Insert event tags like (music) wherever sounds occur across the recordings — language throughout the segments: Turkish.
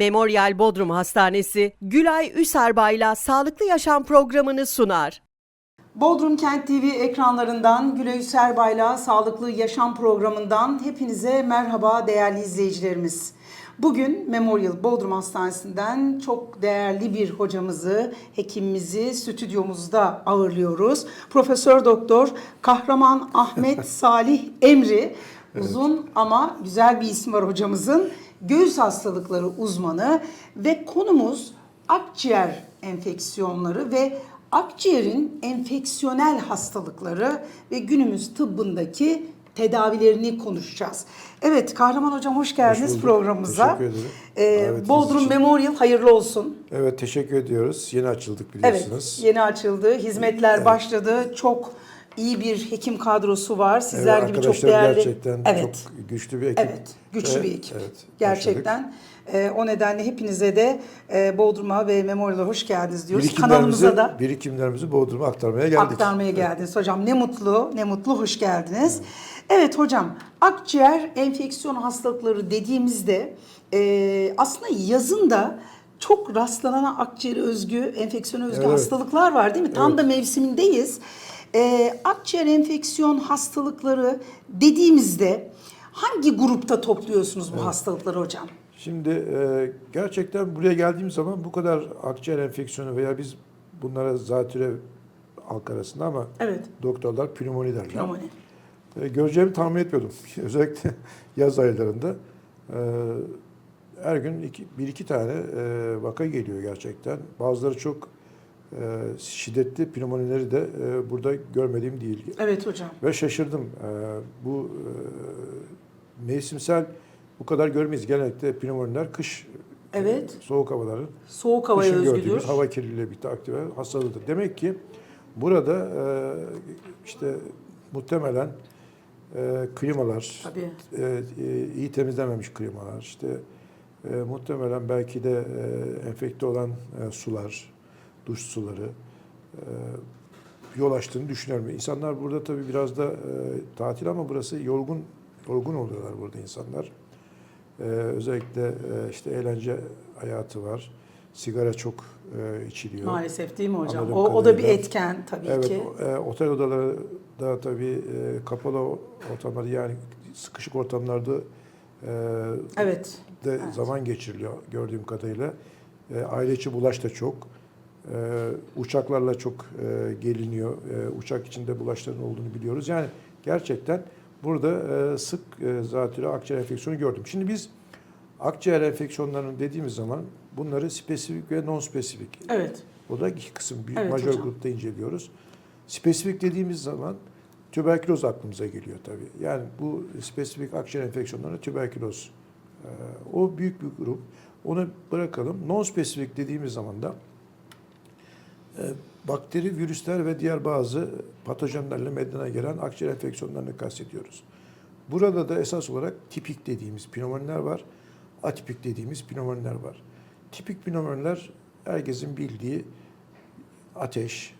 Memorial Bodrum Hastanesi Gülay Üserbay'la Sağlıklı Yaşam programını sunar. Bodrum Kent TV ekranlarından Gülay Serbay'la Sağlıklı Yaşam programından hepinize merhaba değerli izleyicilerimiz. Bugün Memorial Bodrum Hastanesi'nden çok değerli bir hocamızı, hekimimizi stüdyomuzda ağırlıyoruz. Profesör Doktor Kahraman Ahmet (laughs) Salih Emri. Uzun ama güzel bir isim var hocamızın. Göğüs hastalıkları uzmanı ve konumuz akciğer enfeksiyonları ve akciğerin enfeksiyonel hastalıkları ve günümüz tıbbındaki tedavilerini konuşacağız. Evet Kahraman Hocam hoş geldiniz bulduk. programımıza. Teşekkür ederim. Ee, Bodrum için. Memorial hayırlı olsun. Evet teşekkür ediyoruz. Yeni açıldık Evet biliyorsunuz. yeni açıldı. Hizmetler başladı. Çok iyi bir hekim kadrosu var. Sizler Evet, gibi çok değerli. gerçekten evet. çok güçlü bir ekip. Evet, güçlü Ve- bir ekip. Evet, Gerçekten. Ee, o nedenle hepinize de e, Bodrum'a ve Memorial'a hoş geldiniz diyoruz. Kanalımıza da birikimlerimizi Bodrum'a aktarmaya geldik. aktarmaya geldiniz hocam. Ne mutlu, ne mutlu hoş geldiniz. Evet hocam, akciğer enfeksiyon hastalıkları dediğimizde e, aslında yazın da çok rastlanan akciğer özgü, enfeksiyona özgü Evet. hastalıklar var değil mi? Tam da mevsimindeyiz. E, akciğer enfeksiyon hastalıkları dediğimizde hangi grupta topluyorsunuz bu hastalıkları hocam? Şimdi e, gerçekten buraya geldiğim zaman bu kadar akciğer enfeksiyonu veya biz bunlara zatüre halk arasında ama Evet. doktorlar pnömoni derler. Pnömoni. E, göreceğimi tahmin etmiyordum. (laughs) Özellikle yaz aylarında. E, her gün iki, bir iki tane e, vaka geliyor gerçekten. Bazıları çok şiddetli pnömonileri de e, burada görmediğim değil. Evet hocam. Ve şaşırdım. E, bu e, mevsimsel bu kadar görmeyiz. Genellikle pnömoniler kış Evet. e, soğuk havaların Soğuk havaya özgüdür. hava kirliliğiyle birlikte aktive hastalığıdır. Demek ki burada işte muhtemelen klimalar, Tabii. iyi temizlenmemiş klimalar, işte muhtemelen belki de enfekte olan sular, duş suları e, yol açtığını düşünüyorum. İnsanlar burada tabii biraz da e, tatil ama burası yorgun yorgun oluyorlar burada insanlar. E, özellikle e, işte eğlence hayatı var. Sigara çok e, içiliyor. Maalesef değil mi hocam? Anladığım O, o da bir etken tabii Evet, ki. o- e, otel odaları da tabii e, kapalı ortamlarda yani sıkışık ortamlarda e, Evet. de Evet. zaman geçiriliyor gördüğüm kadarıyla. E, aile içi bulaş da çok. E, uçaklarla çok e, geliniyor. E, uçak içinde bulaşların olduğunu biliyoruz. Yani gerçekten burada e, sık e, zatürre akciğer enfeksiyonu gördüm. Şimdi biz akciğer enfeksiyonlarının dediğimiz zaman bunları spesifik ve non spesifik Evet. o da iki kısım, bir Evet majör hocam. grupta inceliyoruz. Spesifik dediğimiz zaman tüberküloz aklımıza geliyor tabii. Yani bu spesifik akciğer enfeksiyonları tüberküloz. Ee, o büyük bir grup. Onu bırakalım. Non spesifik dediğimiz zaman da e, bakteri, virüsler ve diğer bazı patojenlerle meydana gelen akciğer enfeksiyonlarını kastediyoruz. Burada da esas olarak tipik dediğimiz pneumoniler var. Atipik dediğimiz pneumoniler var. Tipik pneumoniler herkesin bildiği ateş,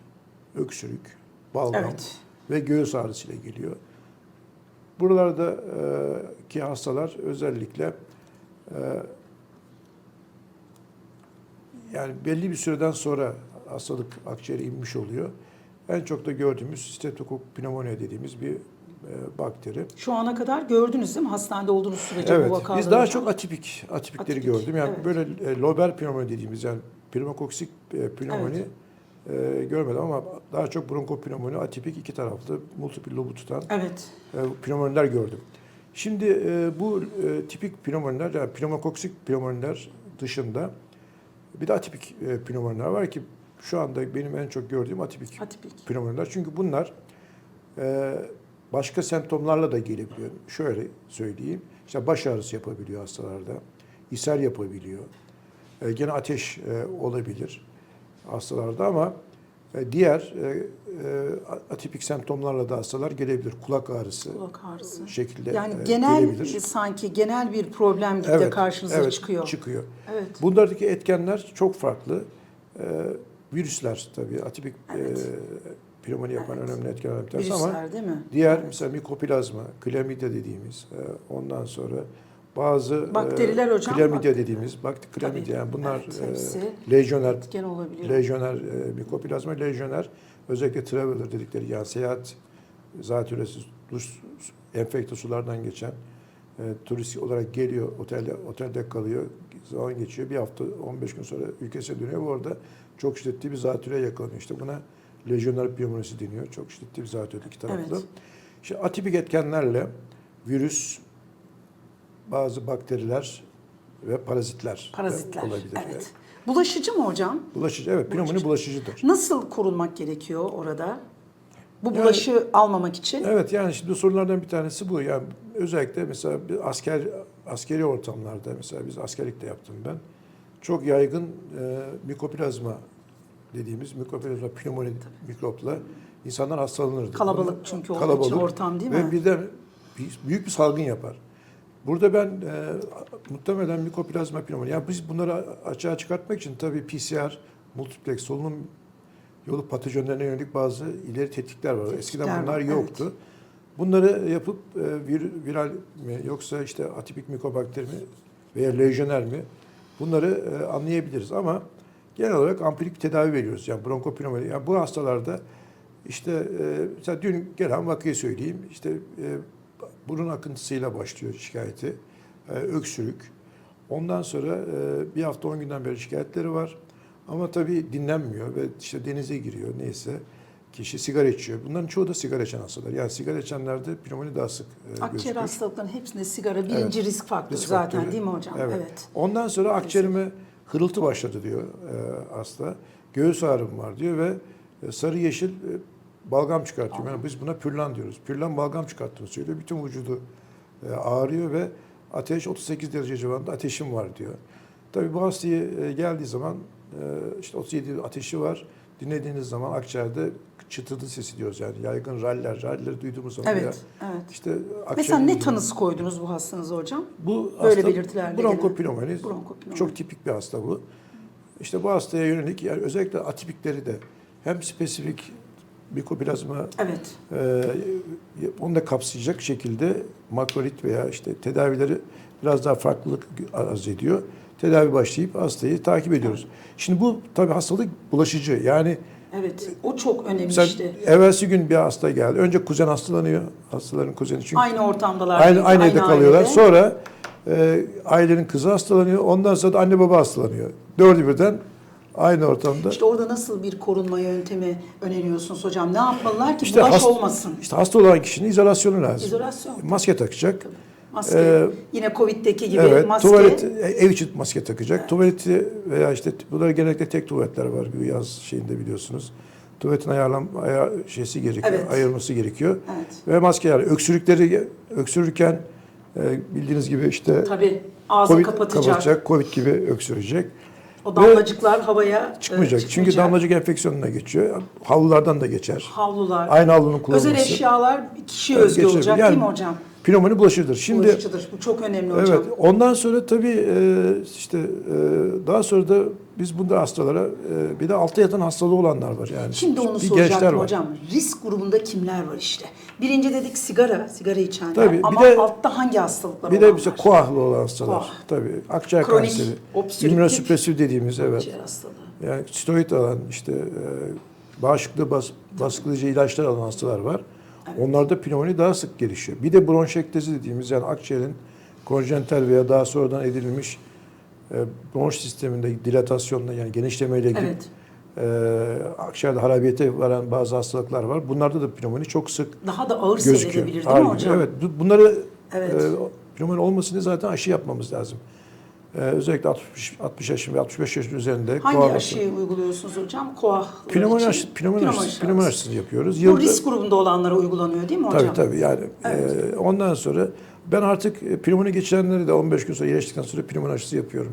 öksürük, balgam Evet. ve göğüs ağrısıyla geliyor. Buralarda e, ki hastalar özellikle e, yani belli bir süreden sonra hastalık akciğere inmiş oluyor. En çok da gördüğümüz Streptococcus pneumoniae dediğimiz bir e, bakteri. Şu ana kadar gördünüz değil mi? Hastanede olduğunuz sürece Evet, bu vakaları. biz daha çok atipik, atipikleri Atipik, gördüm. Yani evet. böyle e, lober pnömoni dediğimiz yani pneumokoksik e, pnömoni e, görmedim ama daha çok bronkopnömoni, atipik iki taraflı, multiple lobu tutan Evet. e, pneumoniler gördüm. Şimdi e, bu e, tipik pneumoniler, yani pneumokoksik pneumoniler dışında bir de atipik e, pneumoniler var ki şu anda benim en çok gördüğüm atipik Atipik. pneumoniler. Çünkü bunlar e, başka semptomlarla da gelebiliyor. Şöyle söyleyeyim. İşte baş ağrısı yapabiliyor hastalarda. ishal yapabiliyor. E, gene ateş e, olabilir hastalarda ama e, diğer e, e, atipik semptomlarla da hastalar gelebilir. Kulak ağrısı Kulak ağrısı. şekilde Yani e, genel gelebilir. sanki genel bir problem gibi de karşınıza evet, çıkıyor. çıkıyor. Evet. Bunlardaki etkenler çok farklı. Ee, virüsler tabii atipik Evet. e, pnömoni yapan Evet. önemli etkenler bir tanesi ama değil mi? diğer Evet. mesela mikoplazma, klamida dediğimiz, e, ondan sonra bazı Bakteriler e, hocam, Chlamydia dediğimiz bak chlamydia Tabii, yani bunlar evet, e, lejyoner lejyoner e, mikoplazma lejyoner özellikle traveler dedikleri yani seyahat zatürresi duş enfekte sulardan geçen e, turist olarak geliyor otelde otelde kalıyor zaman geçiyor bir hafta 15 gün sonra ülkesine dönüyor bu arada çok şiddetli bir zatüre yakalanıyor işte buna lejyoner pneumonisi deniyor çok şiddetli bir zatüre iki taraflı. Evet. İşte atipik etkenlerle virüs bazı bakteriler ve parazitler, de Parazitler. olabilir. Evet. Bulaşıcı mı hocam? Bulaşıcı evet Bulaşıcı. bulaşıcıdır. Nasıl korunmak gerekiyor orada? Bu Yani- bulaşı almamak için. Evet yani şimdi sorulardan bir tanesi bu. Yani özellikle mesela bir asker askeri ortamlarda mesela biz askerlikte yaptım ben. Çok yaygın e, mikoplazma dediğimiz mikoplazma pnömoni mikropla insanlar hastalanırdı. Kalabalık çünkü olduğu için ortam değil mi? Ve bir de bir- büyük bir salgın yapar. Burada ben e, muhtemelen mikoplazma pnömoni. Yani biz bunları açığa çıkartmak için tabii PCR, multiplex, solunum yolu patojenlerine yönelik bazı ileri tetkikler var. Eskiden Tetkikler bunlar var, yoktu. Bunları yapıp e, vir- viral mi yoksa işte atipik mikobakteri mi veya lejyoner mi bunları e, anlayabiliriz ama genel olarak ampirik bir tedavi veriyoruz. Yani bronkopnömoni. Yani bu hastalarda işte e, mesela dün gelen vakayı söyleyeyim. İşte e, burun akıntısıyla başlıyor şikayeti. E, öksürük. Ondan sonra e, bir hafta 10 günden beri şikayetleri var. Ama tabii dinlenmiyor ve işte denize giriyor neyse. Kişi sigara içiyor. Bunların çoğu da sigara içen hastalar. Yani sigara içenlerde pnömoni daha sık e, Akciğer gözükür. hastalıklarının hepsinde sigara birinci risk faktörü Risk zaten faktörü. değil mi hocam? Evet. Ondan sonra akciğerime hırıltı başladı diyor e, hasta. Göğüs ağrım var diyor ve e, sarı yeşil e, balgam çıkartıyor. Yani biz buna pürlan diyoruz. Pürlan balgam çıkarttığını söylüyor. Bütün vücudu e, ağrıyor ve ateş 38 derece civarında ateşim var diyor. Tabii bu hastayı e, geldiği zaman e, işte 37 ateşi var. Dinlediğiniz zaman akciğerde çıtırdı sesi diyoruz yani yaygın raller, ralleri duyduğumuz zaman Evet, ya evet. işte Mesela ne tanısı koydunuz bu hastanıza hocam? bu Böyle hasta belirtilerle bronkopnömoni. Bronkopnömoni. Çok tipik bir hasta bu. İşte bu hastaya yönelik yani özellikle atipikleri de hem spesifik mikoplazma Evet. e, onu da kapsayacak şekilde makrolit veya işte tedavileri biraz daha farklılık arz ediyor. Tedavi başlayıp hastayı takip ediyoruz. Şimdi bu tabii hastalık bulaşıcı. Yani Evet. O çok önemli mesela işte. evvelsi gün bir hasta geldi. Önce kuzen hastalanıyor. Hastaların kuzeni çünkü Aynı ortamdalar. Aynı, değil, aynı evde kalıyorlar. ailede. Sonra e, ailenin kızı hastalanıyor. Ondan sonra da anne baba hastalanıyor. Dördü birden aynı ortamda. İşte orada nasıl bir korunma yöntemi öneriyorsunuz hocam? Ne yapmalılar ki İşte bulaş hast- olmasın? İşte hasta olan kişinin izolasyonu lazım. İzolasyon. Maske takacak. Maske. Ee, Yine Covid'deki gibi evet, maske. tuvalet, ev için maske takacak. Tuvaleti veya işte bunlar genellikle tek tuvaletler var yaz şeyinde biliyorsunuz. Tuvaletin ayarlan ayar, şeysi gerekiyor, Evet. ayırması gerekiyor. Evet. Ve maskeler, öksürükleri öksürürken e, bildiğiniz gibi işte Tabii ağzı Covid kapatacak. Covid gibi öksürecek. O damlacıklar havaya e, Çıkmayacak. Çünkü damlacık enfeksiyonuna geçiyor. Havlulardan da geçer. havlular, Aynı havlunun kullanılması. özel eşyalar Evet, özgü geçer. olacak Yani değil mi hocam? Pnömoni bulaşıdır. Şimdi Bulaşıcıdır. Bu çok önemli hocam. evet. Ondan sonra tabii e, işte e, daha sonra da biz bunda hastalara e, bir de altta yatan hastalığı olanlar var yani. Şimdi onu bir soracaktım var. hocam. Risk grubunda kimler var işte? Birinci dedik sigara, sigara içenler. Tabii, bir Ama de- altta hangi hastalıklar Bir olanlar? de bize koahlı olan hastalar. Koah. Tabii. Akciğer Kronik, kanseri. İmmünosüpresif dediğimiz evet. Akciğer hastalığı. Yani steroid alan işte e, bağışıklığı bas, baskılayıcı ilaçlar alan hastalar var. Onlarda pnömoni daha sık gelişiyor. Bir de bronşektezi dediğimiz yani akciğerin konjental veya daha sonradan edilmiş e, bronş sisteminde dilatasyonla yani genişlemeyle ilgili Evet. e, akciğerde harabiyete varan bazı hastalıklar var. Bunlarda da pnömoni çok sık Daha da ağır gözüküyor. seyredebilir değil mi hocam? Evet. bu- Bunları Evet. e, pnömoni olmasın diye zaten aşı yapmamız lazım. E, özellikle 60, 60 yaşın ve 65 yaşın üzerinde Hangi koalasyon- aşıyı uyguluyorsunuz hocam? Koah Pnömoni, için. aşı, pnömoni, aşısı, aşısı. pnömoni aşısını yapıyoruz. Bu Yılda- risk grubunda olanlara uygulanıyor değil mi hocam? Tabii tabii yani Evet. e, ondan sonra ben artık e, pnömoni geçirenleri de 15 gün sonra iyileştikten sonra pnömoni aşısı yapıyorum.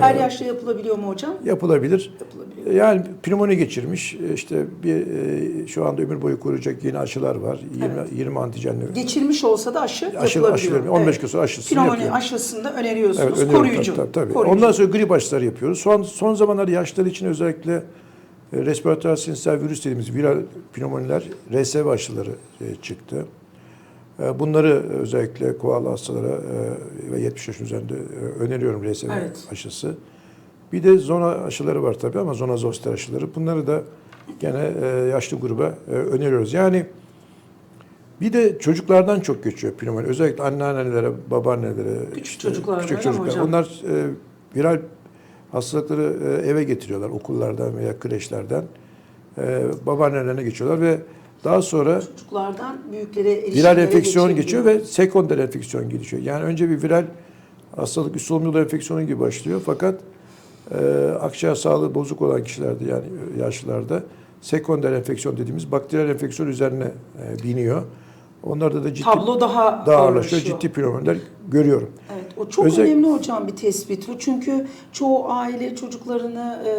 Her yaşta yapılabiliyor mu hocam? Yapılabilir. Yapılabiliyor. Yani pnömoni geçirmiş e, işte bir e, şu anda ömür boyu koruyacak yeni aşılar var. 20, Evet. 20 antijenli. Geçirmiş olsa da aşı, Aşı, yapılabiliyor. aşıları, 15 gün sonra aşısını Pnömoni yapıyorum. aşısını da öneriyorsunuz. Evet, öneriyorum. Koruyucu. Tabii, tabii. Koruyucu. Ondan sonra grip aşıları yapıyoruz. Son son zamanlarda yaşlılar için özellikle e, respiratuar sinsel virüs dediğimiz viral pnömoniler RSV aşıları çıktı. E, Bunları özellikle koala hastalara e, ve 70 yaşın üzerinde e, öneriyorum RSV Evet. aşısı. Bir de zona aşıları var tabii ama zona zoster aşıları. Bunları da gene yaşlı gruba öneriyoruz. Yani bir de çocuklardan çok geçiyor pnömoni. Özellikle anneannelere, babaannelere, Küçük çocuklar küçük çocuklar. hocam? Onlar e, viral hastalıkları e, eve getiriyorlar okullardan veya kreşlerden. E, babaannelerine geçiyorlar ve daha sonra Çocuklardan büyüklere viral enfeksiyon geçiyor ve sekonder enfeksiyon gelişiyor. Yani önce bir viral hastalık üst solunum yolu enfeksiyonu gibi başlıyor fakat e, akciğer sağlığı bozuk olan kişilerde yani yaşlılarda sekonder enfeksiyon dediğimiz bakteriyel enfeksiyon üzerine e, biniyor. Onlarda da ciddi Tablo daha, daha ağırlaşıyor. ağırlaşıyor. Ciddi pnömoniler görüyorum. Evet, o çok Özel- önemli hocam bir tespit bu. Çünkü çoğu aile çocuklarını e,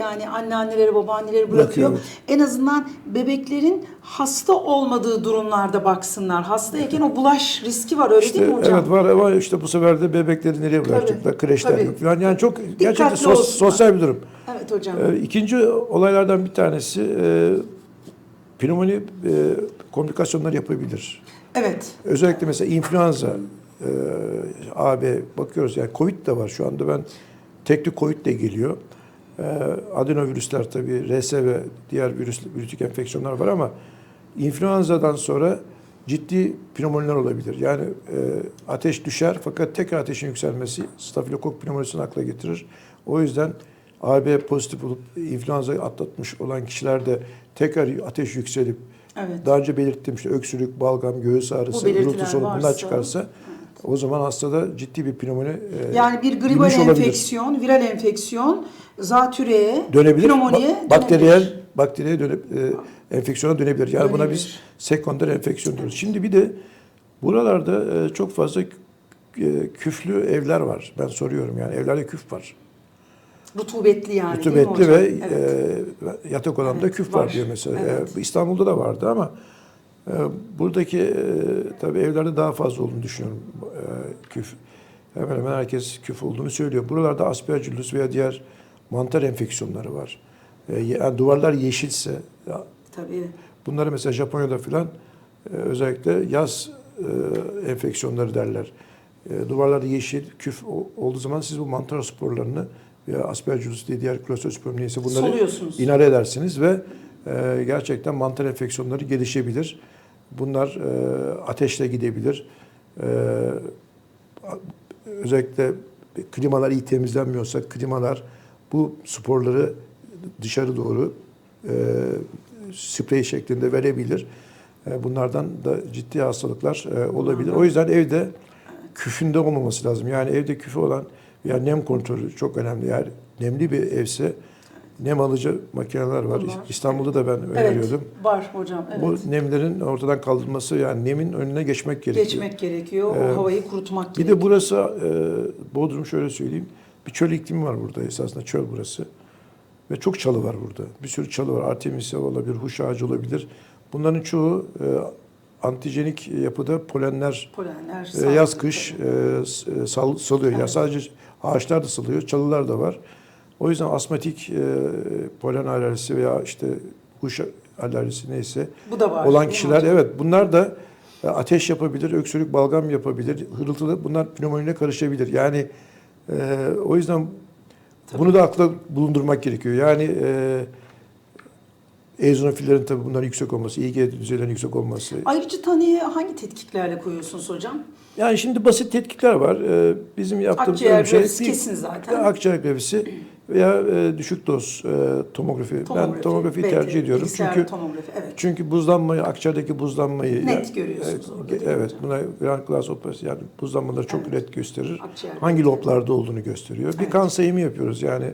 yani anneanneleri, babaanneleri bırakıyor. Bırakıyor, En azından bebeklerin hasta olmadığı durumlarda baksınlar. Hastayken o bulaş riski var öyle değil mi hocam? evet var ama işte bu sefer de bebekleri nereye bırakacaklar? Kreşler tabii. yok falan. Yani çok gerçekten sos- sosyal bir durum. Evet hocam. Ee, İkinci olaylardan bir tanesi e, pnömoni e, komplikasyonlar yapabilir. Evet. Özellikle mesela influenza, e, AB bakıyoruz yani Covid de var şu anda ben tekli Covid de geliyor. E, adenovirüsler tabii, RS ve diğer virüs, virütik enfeksiyonlar var ama influenzadan sonra ciddi pnömoniler olabilir. Yani e, ateş düşer fakat tekrar ateşin yükselmesi stafilokok pneumonisini akla getirir. O yüzden AB pozitif olup influenza'yı atlatmış olan kişilerde tekrar ateş yükselip Evet. daha önce belirttiğim işte öksürük, balgam, göğüs ağrısı, gürültü soluk bunlar çıkarsa o zaman hastada ciddi bir pnömoni e, Yani bir gribal girmiş olabilir. enfeksiyon, viral enfeksiyon zatüreye, dönebilir. pneumoniye Ba- bakteriyel bakteriye dönüp e, enfeksiyona dönebilir. Yani buna Dönebilir. biz sekonder enfeksiyon diyoruz. Şimdi bir de buralarda e, çok fazla e, küflü evler var. Ben soruyorum yani evlerde küf var. Rutubetli yani değil mi Rutubetli hocam? ve Evet. e, yatak odamda küf var, var. diyor mesela. E, İstanbul'da da vardı ama buradaki e, tabii evlerde daha fazla olduğunu düşünüyorum e, küf. Hemen hemen herkes küf olduğunu söylüyor. Buralarda aspergillus veya diğer mantar enfeksiyonları var. E, yani duvarlar yeşilse, Tabii. bunları mesela Japonya'da filan e, özellikle yaz e, enfeksiyonları derler. Duvarlarda yeşil, küf olduğu zaman siz bu mantar sporlarını veya aspergillus diye diğer klostridium neyse bunları inhale edersiniz ve e, gerçekten mantar enfeksiyonları gelişebilir. Bunlar e, ateşle gidebilir. E, özellikle klimalar iyi temizlenmiyorsa klimalar bu sporları dışarı doğru e, sprey şeklinde verebilir. E, bunlardan da ciddi hastalıklar e, olabilir. O yüzden evde küfünde olmaması lazım. Yani evde küfü olan yani nem kontrolü çok önemli. Yani nemli bir evse nem alıcı makineler var. Bunlar- İstanbul'da da ben Evet. öneriyordum. Var hocam. Evet. Bu nemlerin ortadan kaldırılması yani nemin önüne geçmek gerekiyor. Geçmek gerekiyor. Ee, o havayı kurutmak Bir gerekiyor. de burası e, Bodrum şöyle söyleyeyim. Bir çöl iklimi var burada esasında çöl burası. Ve çok çalı var burada. Bir sürü çalı var. Artemisia olabilir, huş ağacı olabilir. Bunların çoğu e, antijenik yapıda polenler Polenler, e, yaz kış e, e, sal, salıyor. Evet. sadece ağaçlar da salıyor, çalılar da var. O yüzden asmatik e, polen alerjisi veya işte huş alerjisi neyse Bu da var. olan kişiler evet bunlar da e, ateş yapabilir, öksürük, balgam yapabilir, hırıltılı bunlar pneumoniyle karışabilir. Yani e, o yüzden bunu da akla bulundurmak gerekiyor. Yani e, eozinofillerin tabii bunların yüksek olması, İG düzeylerinin yüksek olması. Ayrıca tanıya hangi tetkiklerle koyuyorsunuz hocam? Yani şimdi basit tetkikler var. E, bizim yaptığımız Akciğer şey. grafisi değil. kesin zaten. Akciğer grafisi veya e, düşük doz e, tomografi. Ben tomografiyi BT, tercih ediyorum. Çünkü tomografi, evet. Çünkü buzlanmayı, akciğerdeki buzlanmayı Net ya- görüyorsunuz e, Evet, hocam? buna Grand Class operası yani buzlanmaları çok Evet. net gösterir. Akciğer Hangi loblarda olduğunu gösteriyor. Bir Evet. kan sayımı yapıyoruz. Yani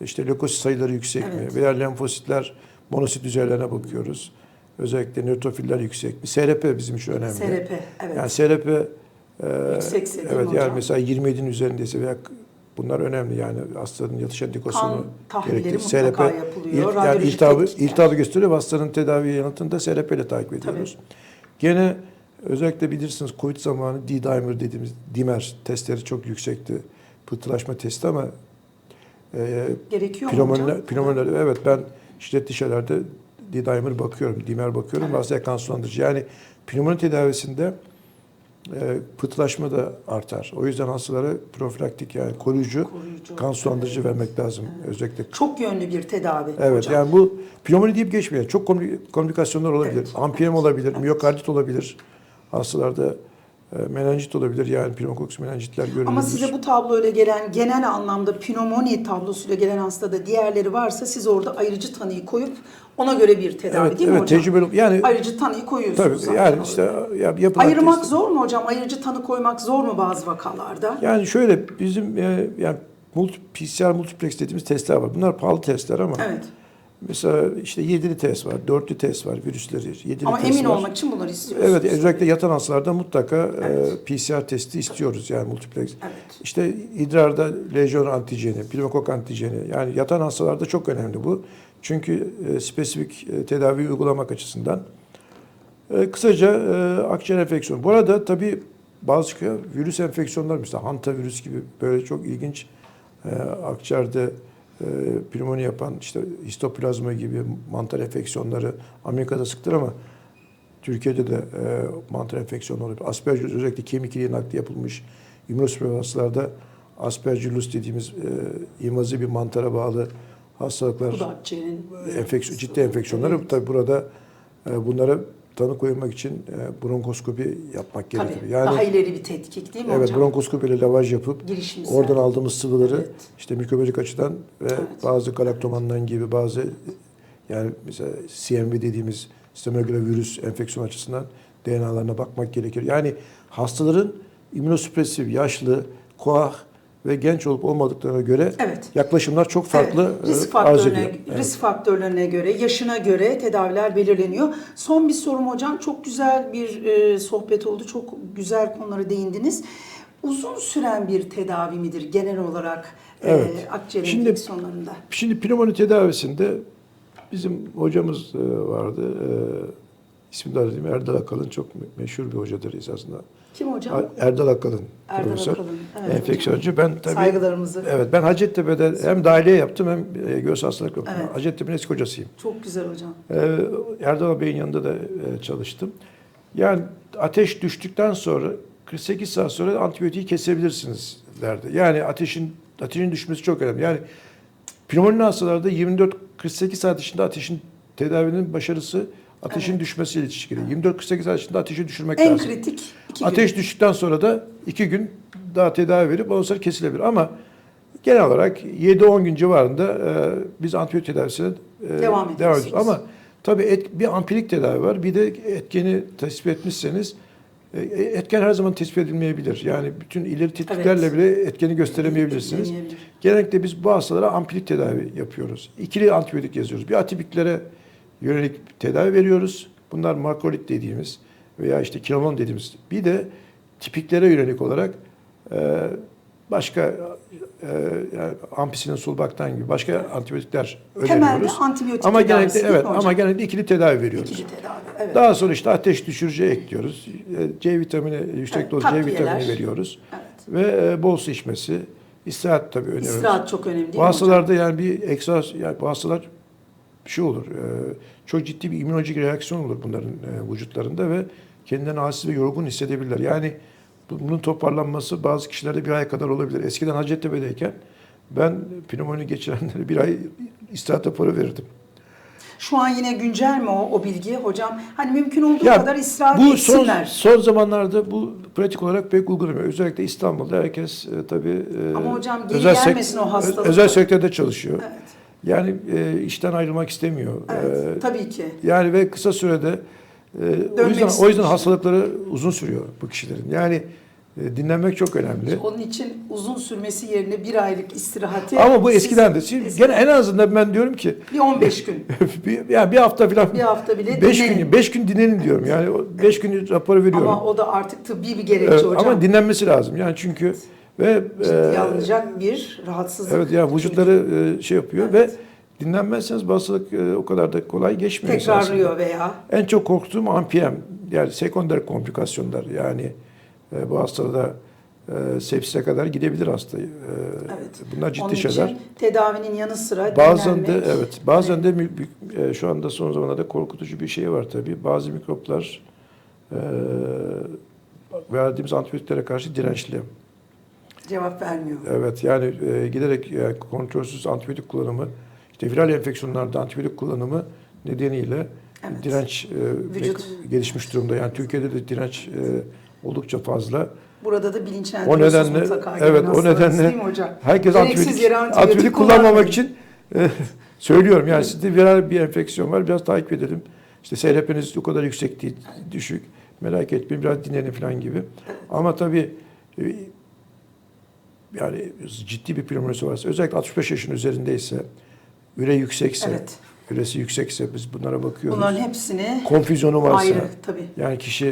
işte lökosit sayıları yüksek Evet. mi veya lenfositler monosit düzeylerine bakıyoruz. Özellikle nötrofiller yüksek mi? SRP bizim için önemli. SRP, evet. Yani SRP e, Yüksekse evet yani hocam? mesela 27'nin üzerindeyse veya bunlar önemli yani hastanın yatış tahlilleri gerektirir. mutlaka yapılıyor. il- yani iltihabı, iltihabı gösteriyor hastanın tedavi yanıtını SRP ile takip ediyoruz. Gene özellikle bilirsiniz Covid zamanı D-dimer dediğimiz dimer testleri çok yüksekti. Pıhtılaşma testi ama e, Gerekiyor pneumonler, pneumonler evet ben şiddetli şeylerde D-dimer bakıyorum, dimer bakıyorum. Hastaya kan sulandırıcı. Yani pnömoni tedavisinde e, pıhtılaşma da artar. O yüzden hastalara profilaktik yani koruyucu, Koruyucu, kan sulandırıcı vermek lazım. Özellikle Çok yönlü bir tedavi Evet hocam. yani bu pnömoni deyip geçmeyelim. Çok komplikasyonlar olabilir. Evet. Ampiyem olabilir, miyokardit olabilir. Hastalarda menenjit olabilir. Yani pneumokokus menenjitler görülebilir. Ama size bu tabloyla gelen genel anlamda pnömoni tablosuyla gelen hastada diğerleri varsa siz orada ayrıcı tanıyı koyup ona göre bir tedavi Evet, değil mi evet, hocam? tecrübeli- yani- ayrıcı tanıyı koyuyorsunuz Tabii yani işte ya, yapılan Ayırmak test- zor mu hocam? Ayrıcı tanı koymak zor mu bazı vakalarda? Yani şöyle bizim e, yani multi, PCR multiplex dediğimiz testler var. Bunlar pahalı testler ama Evet. Mesela işte yedili test var, dörtlü test var, virüsleri, Ama test emin var. olmak için bunları istiyorsunuz. Evet, özellikle yatan hastalarda mutlaka Evet. e, PCR testi istiyoruz yani multiplex. Evet. İşte idrarda lejyon antijeni, pneumokok antijeni yani yatan hastalarda çok önemli bu. Çünkü e, spesifik e, tedavi uygulamak açısından. E, kısaca e, akciğer enfeksiyonu. Bu arada tabii bazı virüs enfeksiyonlar mesela hantavirüs gibi böyle çok ilginç e, akciğerde e, pnömoni yapan işte histoplazma gibi mantar enfeksiyonları Amerika'da sıktır ama Türkiye'de de e, mantar enfeksiyonu olabilir. Aspergillus özellikle kemik iliği nakli yapılmış immünosupres hastalarda Aspergillus dediğimiz e, imazi bir mantara bağlı hastalıklar enfeksiyon, ciddi enfeksiyonları Evet. tabii burada e, bunlara tanı koymak için e, bronkoskopi yapmak Tabii, gerekiyor. Yani daha ileri bir tetkik değil mi evet hocam? bronkoskopi ile lavaj yapıp Girişimsel. oradan aldığımız sıvıları Evet. işte mikrobiyolojik açıdan ve Evet. bazı galaktomandan gibi bazı yani mesela CMV dediğimiz sistemoglomerular virüs enfeksiyon açısından DNA'larına bakmak gerekir. Yani hastaların immünosüpresif, yaşlı, koah ve genç olup olmadıklarına göre Evet. yaklaşımlar çok farklı Evet, risk e, arz ediyor. Evet. risk faktörlerine göre, yaşına göre tedaviler belirleniyor. Son bir sorum hocam. Çok güzel bir e, sohbet oldu. Çok güzel konulara değindiniz. Uzun süren bir tedavi midir genel olarak e, Evet. akciğer Şimdi- enfeksiyonlarında? Şimdi pnömoni tedavisinde bizim hocamız e, vardı. E, ismini de arayayım. Erdal Akalın çok me- meşhur bir hocadır esasında. Kim hocam? Erdal Akalın. Erdal profesör. Akalın, evet enfeksiyoncu. Ben tabii Saygılarımızı. Evet ben Hacettepe'de hem dahiliye yaptım hem e, göğüs hastalıkları. Evet. Hacettepe'nin eski hocasıyım. Çok güzel hocam. Ee, Erdal Bey'in yanında da e, çalıştım. Yani ateş düştükten sonra 48 saat sonra antibiyotiği kesebilirsiniz derdi. Yani ateşin ateşin düşmesi çok önemli. Yani pneumonili hastalarda 24-48 saat içinde ateşin tedavinin başarısı ateşin Evet. düşmesiyle ilişkili. 24-48 saat içinde ateşi düşürmek En lazım. kritik iki Ateş gün. düştükten sonra da iki gün daha tedavi verip ondan sonra kesilebilir. Ama genel olarak 7-10 gün civarında e, biz antibiyotik tedavisine e, Devam ediyorsunuz. ediyoruz. Ama tabii et, bir ampirik tedavi var. Bir de etkeni tespit etmişseniz e, etken her zaman tespit edilmeyebilir. Yani bütün ileri tetkiklerle Evet. bile etkeni gösteremeyebilirsiniz. Genellikle biz bu hastalara ampirik tedavi yapıyoruz. İkili antibiyotik yazıyoruz. Bir atipiklere yönelik tedavi veriyoruz. Bunlar makrolit dediğimiz veya işte kinolon dediğimiz. Bir de tipiklere yönelik olarak e, başka e, yani ampisilen, sulbaktan gibi başka antibiyotikler Temelde öneriyoruz. antibiyotik Ama genellikle evet hocam? ama genellikle ikili tedavi veriyoruz. İkili tedavi. Evet. Daha sonra işte ateş düşürücü ekliyoruz. E, C vitamini, yüksek Evet, doz C vitamini veriyoruz. Evet. Ve e, bol su içmesi. İstirahat tabii önemli. İstirahat çok önemli Bu hocam? hastalarda yani bir ekstra yani bu hastalar şey olur. e, çok ciddi bir immünolojik reaksiyon olur bunların e, vücutlarında ve kendilerini halsiz ve yorgun hissedebilirler. Yani bu- bunun toparlanması bazı kişilerde bir ay kadar olabilir. Eskiden Hacettepe'deyken ben pnömoni geçirenlere bir ay istirahat raporu verirdim. Şu an yine güncel mi o, o bilgi hocam? Hani mümkün olduğu Ya, kadar istirahat bu son, etsinler. son zamanlarda bu pratik olarak pek uygulanmıyor. Özellikle İstanbul'da herkes e, tabii e, Ama hocam geri özel, gelmesin o hastalık. özel sektörde çalışıyor. Evet. Yani e, işten ayrılmak istemiyor. Evet, E, tabii ki. yani ve kısa sürede e, o yüzden o yüzden hastalıkları uzun sürüyor bu kişilerin. Yani e, dinlenmek çok önemli. Onun için uzun sürmesi yerine bir aylık istirahati... Ama bu eskiden de. Şimdi eskiden- gene en azından ben diyorum ki Bir 15 gün. (laughs) bir, yani bir hafta falan Bir hafta bile 5 dinlenin. gün 5 gün dinlenin diyorum. Yani 5 gün raporu veriyorum. Ama o da artık tıbbi bir gerekçe Evet, hocam. ama dinlenmesi lazım. Yani çünkü ve Ciddiye e, alınacak bir rahatsızlık. evet yani vücutları e, şey yapıyor Evet. ve dinlenmezseniz hastalık e, o kadar da kolay geçmiyor. Tekrarlıyor esasında. veya... En çok korktuğum ANPM yani sekonder komplikasyonlar yani bu hastada e, sepsise kadar gidebilir hasta. E, Evet. Bunlar ciddi Onun şeyler. için tedavinin yanı sıra Bazen de dinlenmek. evet, bazen de e, şu anda son zamanlarda korkutucu bir şey var tabii. Bazı mikroplar e, verdiğimiz antibiyotiklere karşı dirençli. Cevap vermiyor. Evet yani e, giderek e, kontrolsüz antibiyotik kullanımı, işte viral enfeksiyonlarda antibiyotik kullanımı nedeniyle Evet. direnç e, Vücut- gelişmiş durumda. Yani Türkiye'de de direnç e, oldukça fazla. Burada da bilinçlendiriyorsunuz O nedenle mutlaka. evet o nedenle herkes antibiyotik, antibiyotik, antibiyotik kullanmamak için e, (laughs) söylüyorum. Yani sizde viral bir enfeksiyon var biraz takip edelim. İşte SRP'niz o kadar yüksek değil, düşük. Merak etmeyin biraz dinlenin falan gibi. Ama tabii e, yani ciddi bir pneumonisi varsa özellikle 65 yaşın üzerindeyse üre yüksekse Evet. üresi yüksekse biz bunlara bakıyoruz. Bunların hepsini Konfüzyonu varsa ayrı tabii. yani kişi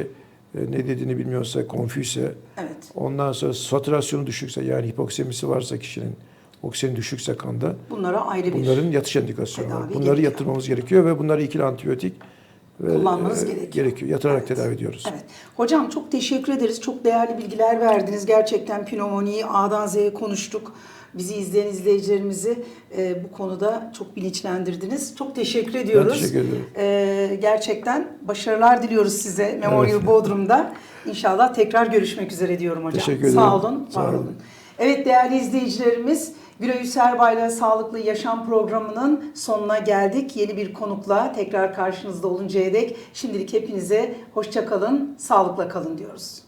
e, ne dediğini bilmiyorsa, konfüyse Evet. Ondan sonra satürasyonu düşükse yani hipoksemisi varsa kişinin oksijeni düşükse kanda Bunlara ayrı bir bunların yatış indikasyonu var. Bunları gerekiyor. yatırmamız gerekiyor ve bunları ikili antibiyotik Kullanmanız e, gerekiyor. Yatırarak Evet. tedavi ediyoruz. Evet. Hocam çok teşekkür ederiz. Çok değerli bilgiler verdiniz. Gerçekten pnömoniyi A'dan Z'ye konuştuk. Bizi izleyen izleyicilerimizi e, bu konuda çok bilinçlendirdiniz. Çok teşekkür ediyoruz. teşekkür ederim. E, gerçekten başarılar diliyoruz size Memorial Bodrum'da. İnşallah tekrar görüşmek üzere diyorum hocam. Teşekkür Sağ ederim. olun, Sağ var olun. olun. Evet değerli izleyicilerimiz Gülay Serbay'la Sağlıklı Yaşam programının sonuna geldik. Yeni bir konukla tekrar karşınızda oluncaya dek şimdilik hepinize hoşça kalın, sağlıkla kalın diyoruz.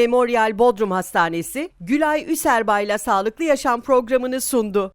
Memorial Bodrum Hastanesi, Gülay Üserbay'la Sağlıklı Yaşam programını sundu.